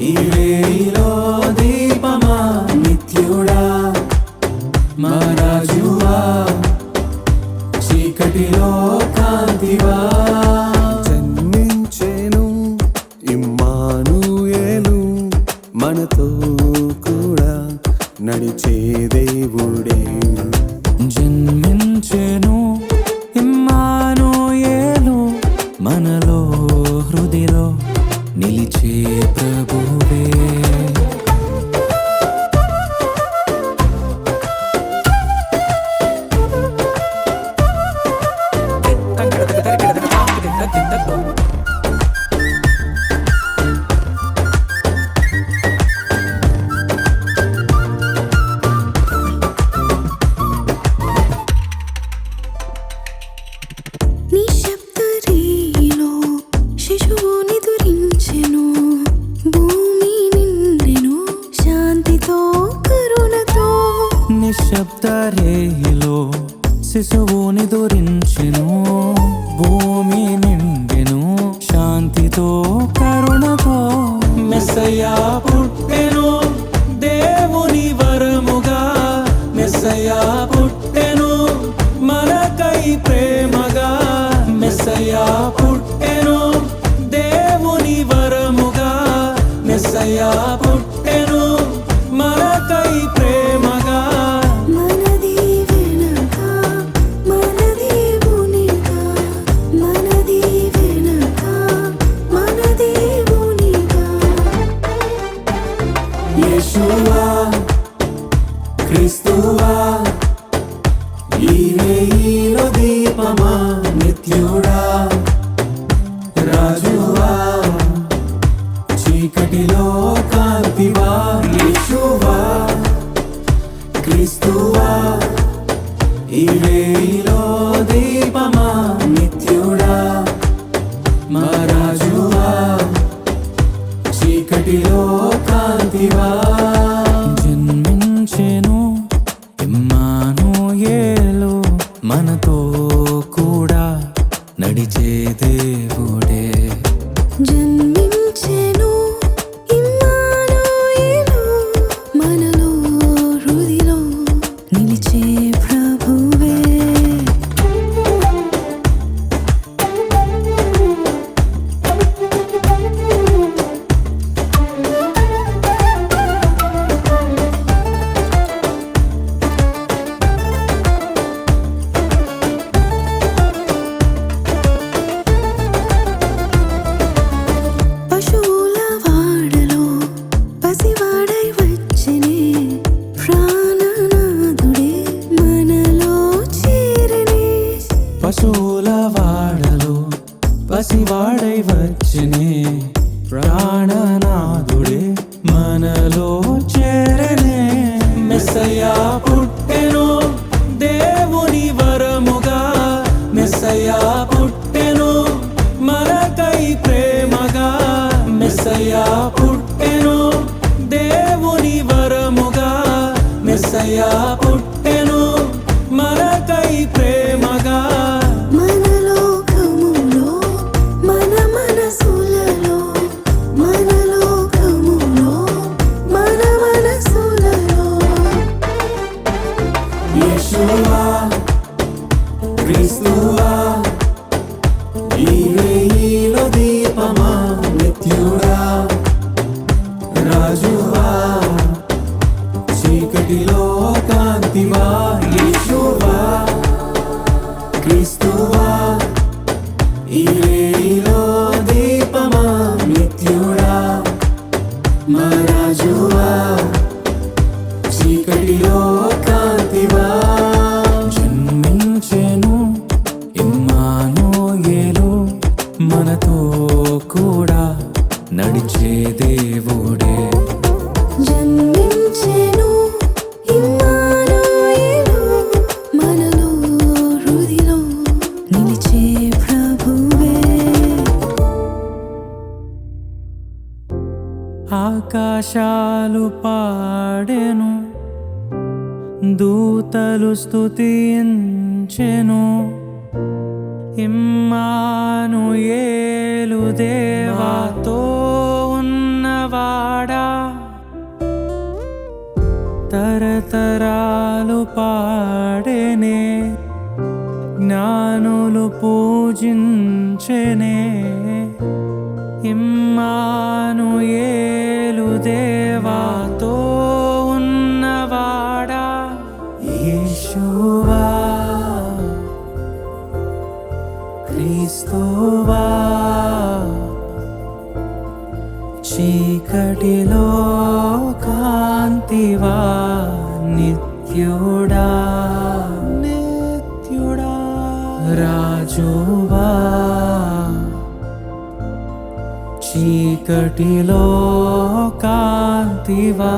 ఈ వేయిలో దీపమా నిత్యుడా? మా రాజువా చీకటిలో కాంతివా? జన్మించేను ఇమ్మానుయేలు మనతో కూడా నడిచే దేవుడే. జన్మ దయతో కరుణతో మెస్సయా పుట్టెను దేవుని వరముగా. మెస్సయా పుట్టెను మనకై ప్రేమగా. మెస్సయా మా రాజువా చీకటిలో పసివాడై వచ్చనే ప్రాణనాథుడే మనలో చేరనే మెస్సయ్యా ఈలో దీపమా నిత్యుడా? మా రాజువా చీకటిలో కాంతివా? జన్మించెను ఇమ్మాను ఏలు మనతో కూడా నడిచే దేవుడే. జన్మించెను మనలో హృదిలో నిలిచే ఆకాశాలు పాడెను దూతలు స్థుతించెను ఇమ్మాను ఏలు దేవాతో ఉన్నవాడా? తరతరాలు పాడెనే జ్ఞానులు పూజించెనే. ఇమ్మాను ఏ క్రీస్తువా చీకటిలో కాంతివా నిత్యుడా నిత్యుడా. రాజువా చీకటిలో కాంతివా.